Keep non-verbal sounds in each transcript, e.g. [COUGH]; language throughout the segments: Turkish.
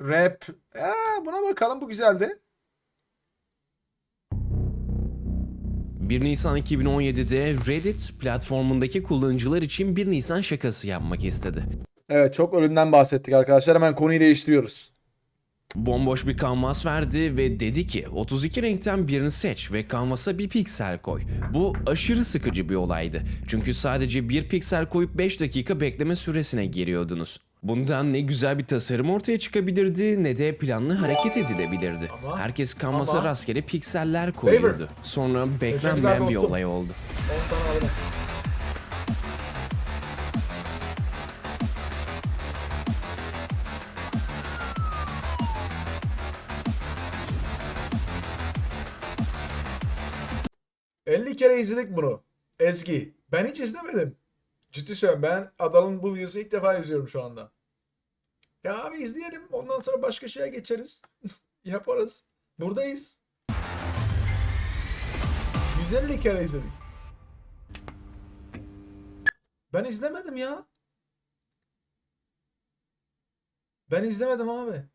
rap. Aa, buna bakalım bu güzeldi. 1 Nisan 2017'de Reddit platformundaki kullanıcılar için 1 Nisan şakası yapmak istedi. Evet çok ölümden bahsettik arkadaşlar. Hemen konuyu değiştiriyoruz. Bomboş bir kanvas verdi ve dedi ki 32 renkten birini seç ve kanvasa bir piksel koy. Bu aşırı sıkıcı bir olaydı. Çünkü sadece bir piksel koyup 5 dakika bekleme süresine giriyordunuz. Bundan ne güzel bir tasarım ortaya çıkabilirdi ne de planlı hareket edilebilirdi. Ama- Herkes kanvasa ama- rastgele pikseller koyuyordu. Sonra beklenmeyen bir dostum. olay oldu. 10 tane alırım. ...50 kere izledik bunu. Ezgi. Ben hiç izlemedim. Ciddi söylüyorum. Ben Adal'ın bu videosu ilk defa izliyorum şu anda. Ya abi izleyelim. Ondan sonra başka şeye geçeriz. [LAUGHS] Yaparız. Buradayız. 150 kere izledik. Ben izlemedim ya. Ben izlemedim abi.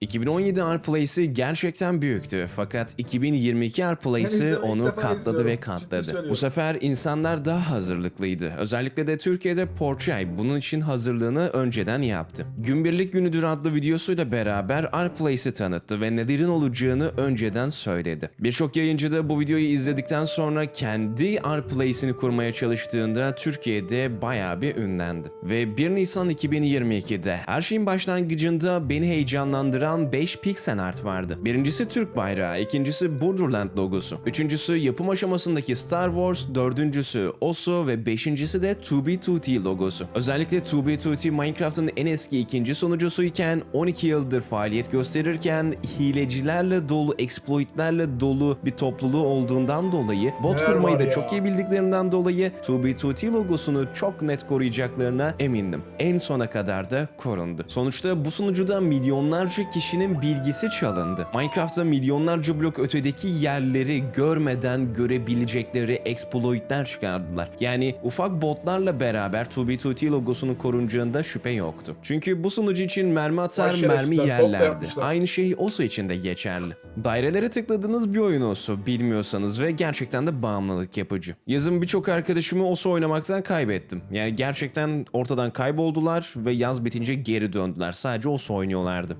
2017 Arplay'si gerçekten büyüktü fakat 2022 Ben Arplay'si izleme- ilk onu katladı izliyorum. ve katladı. Bu sefer insanlar daha hazırlıklıydı. Özellikle de Türkiye'de Porçay bunun için hazırlığını önceden yaptı. Günbirlik Günüdür adlı videosuyla beraber Arplay'si tanıttı ve nelerin olacağını önceden söyledi. Birçok yayıncı da bu videoyu izledikten sonra kendi Arplay'sini kurmaya çalıştığında Türkiye'de bayağı bir ünlendi. Ve 1 Nisan 2022'de her şeyin başlangıcında beni heyecanlandıran 5 piksel art vardı. Birincisi Türk bayrağı, ikincisi Borderland logosu, üçüncüsü yapım aşamasındaki Star Wars, dördüncüsü Osu ve beşincisi de 2B2T logosu. Özellikle 2B2T Minecraft'ın en eski ikinci sunucusuyken 12 yıldır faaliyet gösterirken hilecilerle dolu, exploitlerle dolu bir topluluğu olduğundan dolayı bot kurmayı da çok iyi bildiklerinden dolayı 2B2T logosunu çok net koruyacaklarına emindim. En sona kadar da korundu. Sonuçta bu sunucuda milyonlarca kişinin bilgisi çalındı. Minecraft'ta milyonlarca blok ötedeki yerleri görmeden görebilecekleri exploitler çıkardılar. Yani ufak botlarla beraber 2B2T logosunun korunacağında şüphe yoktu. Çünkü bu sunucu için mermi atar, mermi yerlerdi. Aynı şey OSU için de geçerli. Dairelere tıkladığınız bir oyun OSU bilmiyorsanız ve gerçekten de bağımlılık yapıcı. Yazın birçok arkadaşımı OSU oynamaktan kaybettim. Yani gerçekten ortadan kayboldular ve yaz bitince geri döndüler. Sadece OSU oynuyorlardı.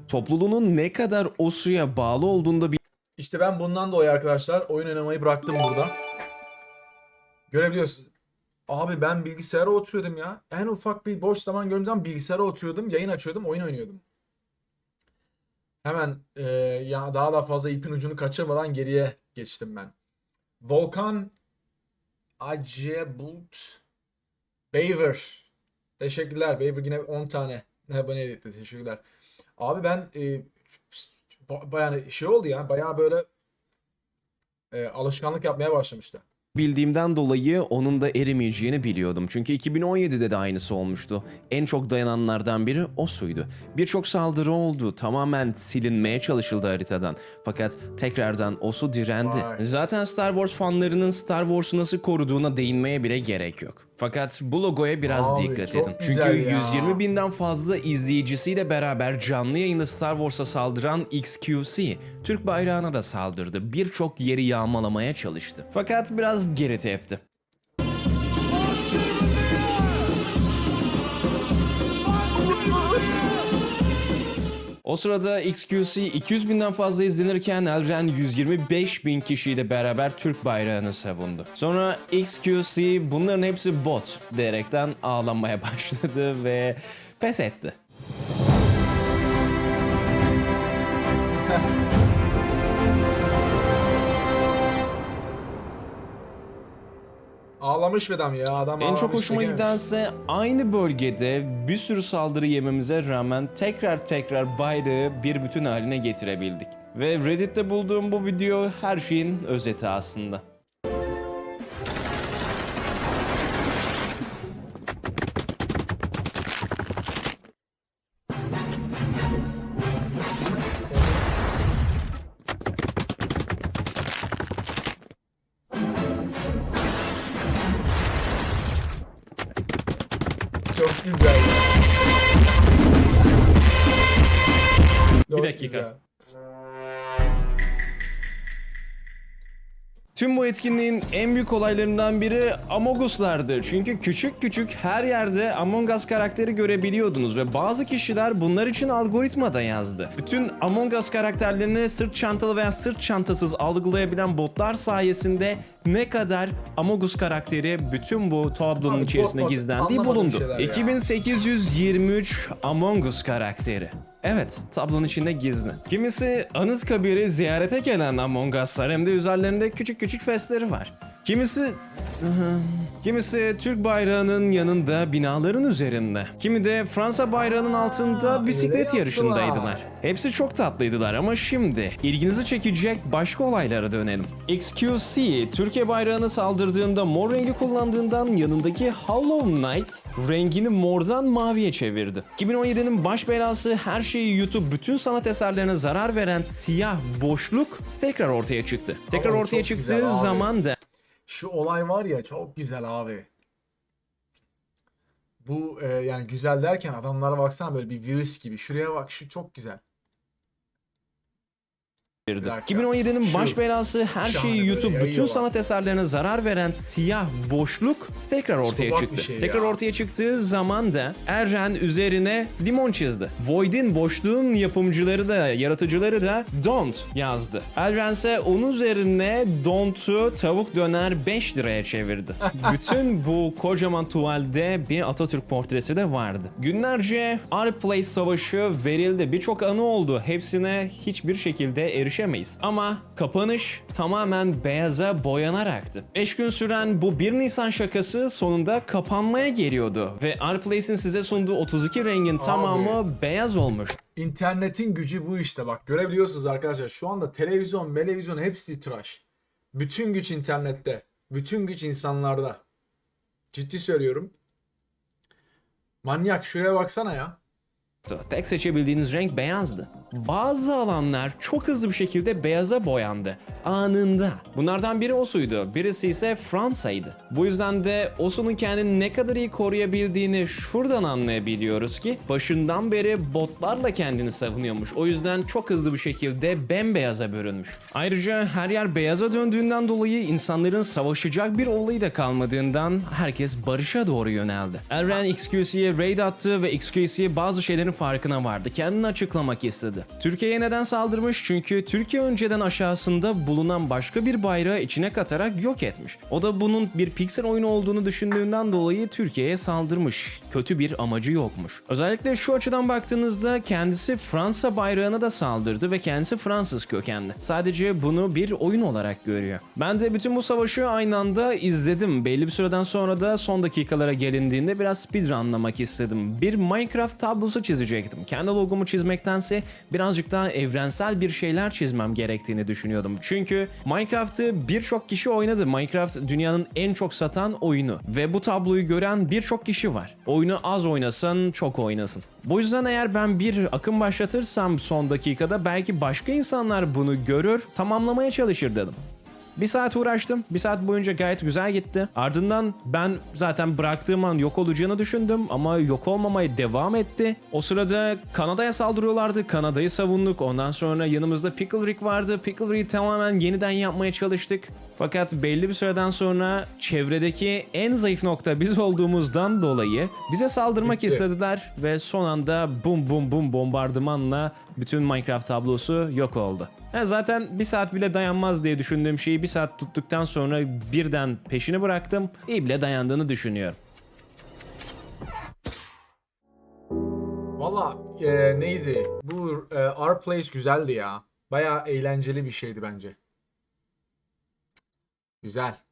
Topluluğunun ne kadar OSU'ya bağlı olduğunda bir İşte ben bundan dolayı arkadaşlar oyun oynamayı bıraktım burada. Görebiliyorsunuz. Abi ben bilgisayara oturuyordum ya. En ufak bir boş zaman gördüğüm bilgisayara oturuyordum, yayın açıyordum, oyun oynuyordum. Hemen e, ya daha da fazla ipin ucunu kaçırmadan geriye geçtim ben. Volkan Acebult Beaver. Teşekkürler. Beaver yine 10 tane [LAUGHS] abone etti. Teşekkürler. Abi ben e, yani şey oldu ya bayağı böyle e, alışkanlık yapmaya başlamıştı. bildiğimden dolayı onun da erimeyeceğini biliyordum. Çünkü 2017'de de aynısı olmuştu. En çok dayananlardan biri OSU'ydu. Birçok saldırı oldu. Tamamen silinmeye çalışıldı haritadan. Fakat tekrardan OSU direndi. Vay. Zaten Star Wars fanlarının Star Wars'u nasıl koruduğuna değinmeye bile gerek yok. Fakat bu logoya biraz Abi, dikkat edin. Çünkü ya. 120 binden fazla izleyicisiyle beraber canlı yayında Star Wars'a saldıran XQC, Türk bayrağına da saldırdı. Birçok yeri yağmalamaya çalıştı. Fakat biraz geri tepti. O sırada XQC 200 binden fazla izlenirken Elren 125 bin kişiyle beraber Türk bayrağını savundu. Sonra XQC bunların hepsi bot diyerekten ağlamaya [LAUGHS] başladı ve pes etti. Ağlamış bir adam ya adam En çok hoşuma çekememiş. gidense aynı bölgede bir sürü saldırı yememize rağmen tekrar tekrar bayrağı bir bütün haline getirebildik. Ve Reddit'te bulduğum bu video her şeyin özeti aslında. güzel. Çok bir dakika. Güzel. Tüm bu etkinliğin en büyük olaylarından biri Among Us'lardı. Çünkü küçük küçük her yerde Among Us karakteri görebiliyordunuz ve bazı kişiler bunlar için algoritma da yazdı. Bütün Among Us karakterlerini sırt çantalı veya sırt çantasız algılayabilen botlar sayesinde ne kadar Among Us karakteri bütün bu tablonun Abi, içerisinde bot bot, gizlendiği bulundu. şeyler ya. 2823 Among Us karakteri. Evet, tablonun içinde gizli. Kimisi Anıtkabir'i ziyarete gelen Among Us'lar hem de üzerlerinde küçük küçük festleri var. Kimisi... Kimisi Türk bayrağının yanında binaların üzerinde. Kimi de Fransa bayrağının altında bisiklet yarışındaydılar. Hepsi çok tatlıydılar ama şimdi ilginizi çekecek başka olaylara dönelim. XQC Türkiye bayrağına saldırdığında mor rengi kullandığından yanındaki Hollow Knight rengini mordan maviye çevirdi. 2017'nin baş belası her şeyi yutup bütün sanat eserlerine zarar veren siyah boşluk tekrar ortaya çıktı. Tekrar ortaya çıktığı zaman da Şu olay var ya çok güzel abi. Bu e, yani güzel derken adamlara baksana böyle bir virüs gibi. Şuraya bak şu çok güzel. Girdi. dakika. 2017'nin Şu- baş belası her şeyi yutup bütün sanat eserlerine zarar veren siyah boşluk tekrar ortaya çıktı. şey tekrar ya. ortaya çıktığı zaman da Erren üzerine limon çizdi. Void'in boşluğun yapımcıları da yaratıcıları da Don't yazdı. Erren ise onun üzerine Don't'u tavuk döner 5 liraya çevirdi. [LAUGHS] bütün bu kocaman tuvalde bir Atatürk portresi de vardı. Günlerce Arplay Savaşı verildi. Birçok anı oldu. Hepsine hiçbir şekilde erişemeyiz. Ama kapanış tamamen beyaza boyanaraktı. 5 gün süren bu 1 Nisan şakası sonunda kapanmaya geliyordu. Ve Arplace'in size sunduğu 32 rengin tamamı beyaz olmuş. İnternetin gücü bu işte bak görebiliyorsunuz arkadaşlar. Şu anda televizyon, televizyon hepsi tıraş. Bütün güç internette. Bütün güç insanlarda. Ciddi söylüyorum. Manyak şuraya baksana ya. Tek seçebildiğiniz renk beyazdı. Bazı alanlar çok hızlı bir şekilde beyaza boyandı. Anında. Bunlardan biri Osu'ydu. Birisi ise Fransa'ydı. Bu yüzden de Osu'nun kendini ne kadar iyi koruyabildiğini şuradan anlayabiliyoruz ki başından beri botlarla kendini savunuyormuş. O yüzden çok hızlı bir şekilde bembeyaza bürünmüş. Ayrıca her yer beyaza döndüğünden dolayı insanların savaşacak bir olayı da kalmadığından herkes barışa doğru yöneldi. Erren XQC'ye raid attı ve XQC bazı şeylerin farkına vardı. Kendini açıklamak istedi. Türkiye'ye neden saldırmış? Çünkü Türkiye önceden aşağısında bulunan başka bir bayrağı içine katarak yok etmiş. O da bunun bir piksel oyunu olduğunu düşündüğünden dolayı Türkiye'ye saldırmış. Kötü bir amacı yokmuş. Özellikle şu açıdan baktığınızda kendisi Fransa bayrağına da saldırdı ve kendisi Fransız kökenli. Sadece bunu bir oyun olarak görüyor. Ben de bütün bu savaşı aynı anda izledim. Belli bir süreden sonra da son dakikalara gelindiğinde biraz speedrunlamak istedim. Bir Minecraft tablosu çizecektim. Kendi logomu çizmektense birazcık daha evrensel bir şeyler çizmem gerektiğini düşünüyordum. Çünkü Minecraft'ı birçok kişi oynadı. Minecraft dünyanın en çok satan oyunu ve bu tabloyu gören birçok kişi var. Oyunu az oynasan çok oynasın. Bu yüzden eğer ben bir akım başlatırsam son dakikada belki başka insanlar bunu görür, tamamlamaya çalışır dedim. Bir saat uğraştım. Bir saat boyunca gayet güzel gitti. Ardından ben zaten bıraktığım an yok olacağını düşündüm ama yok olmamaya devam etti. O sırada Kanada'ya saldırıyorlardı. Kanada'yı savunduk. Ondan sonra yanımızda Pickle Rick vardı. Pickle Rick'i tamamen yeniden yapmaya çalıştık. Fakat belli bir süreden sonra çevredeki en zayıf nokta biz olduğumuzdan dolayı bize saldırmak Bitti. istediler ve son anda bum bum bum bombardımanla bütün Minecraft tablosu yok oldu. Ha, zaten bir saat bile dayanmaz diye düşündüğüm şeyi bir saat tuttuktan sonra birden peşini bıraktım. İyi bile dayandığını düşünüyorum. Valla e, neydi? Bu e, Our Place güzeldi ya. Baya eğlenceli bir şeydi bence. Güzel.